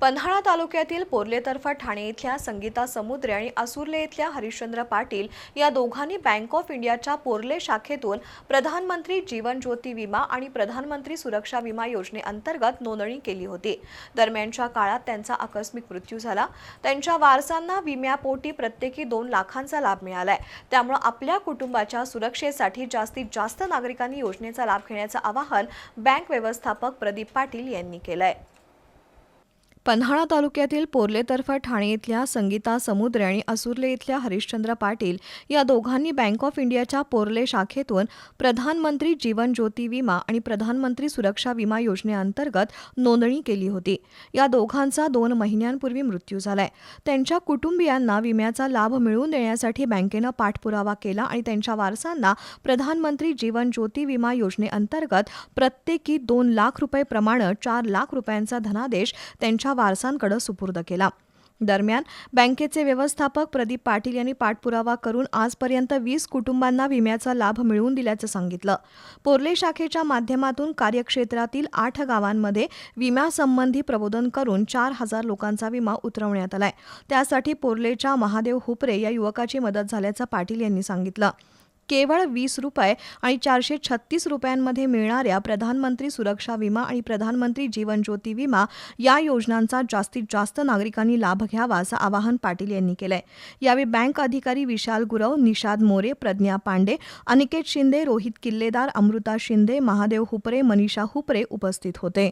पन्हाळा तालुक्यातील पोर्लेतर्फा ठाणे इथल्या संगीता समुद्रे आणि असुर्ले इथल्या हरिश्चंद्र पाटील या दोघांनी बँक ऑफ इंडियाच्या पोर्ले शाखेतून प्रधानमंत्री जीवन ज्योती विमा आणि प्रधानमंत्री सुरक्षा विमा योजनेअंतर्गत नोंदणी केली होती. दरम्यानच्या काळात त्यांचा आकस्मिक मृत्यू झाला. त्यांच्या वारसांना विम्यापोटी प्रत्येकी दोन लाखांचा लाभ मिळालाय. त्यामुळे आपल्या कुटुंबाच्या सुरक्षेसाठी जास्तीत जास्त नागरिकांनी योजनेचा लाभ घेण्याचं आवाहन बँक व्यवस्थापक प्रदीप पाटील यांनी केलं आहे पन्हाळा तालुक्यातील पोर्लेतर्फा ठाणे इथल्या संगीता समुद्रे आणि असुर्ले इथल्या हरिश्चंद्र पाटील या दोघांनी बँक ऑफ इंडियाच्या पोर्ले शाखेतून प्रधानमंत्री जीवन ज्योती विमा आणि प्रधानमंत्री सुरक्षा विमा योजनेअंतर्गत नोंदणी केली होती. या दोघांचा दोन महिन्यांपूर्वी मृत्यू झालाय. त्यांच्या कुटुंबियांना विम्याचा लाभ मिळवून देण्यासाठी बँकेनं पाठपुरावा केला आणि त्यांच्या वारसांना प्रधानमंत्री जीवन ज्योती विमा योजनेअंतर्गत प्रत्येकी दोन लाख रुपये प्रमाणे चार लाख रुपयांचा धनादेश त्यांच्या वारसांकडे सुपूर्द केला. दरम्यान बँकेचे व्यवस्थापक प्रदीप पाटील यांनी पाठपुरावा करून आजपर्यंत वीस कुटुंबांना विम्याचा लाभ मिळवून दिल्याचं सांगितलं. पोर्ले शाखेच्या माध्यमातून कार्यक्षेत्रातील आठ गावांमध्ये विम्यासंबंधी प्रबोधन करून चार हजार लोकांचा विमा उतरवण्यात आलाय. त्यासाठी पोर्लेच्या महादेव हुपरे या युवकाची मदत झाल्याचं पाटील यांनी सांगितलं. केवळ वीस रुपये आणि चारशे छत्तीस रुपयांमध्ये मिळणाऱ्या प्रधानमंत्री सुरक्षा विमा आणि प्रधानमंत्री जीवन ज्योती विमा या योजनांचा जास्तीत जास्त नागरिकांनी लाभ घ्यावा असं आवाहन पाटील यांनी केलंय. यावेळी बँक अधिकारी विशाल गुरव निषाद मोरे प्रज्ञा पांडे अनिकेत शिंदे रोहित किल्लेदार अमृता शिंदे महादेव हुपरे मनीषा हुपरे उपस्थित होते.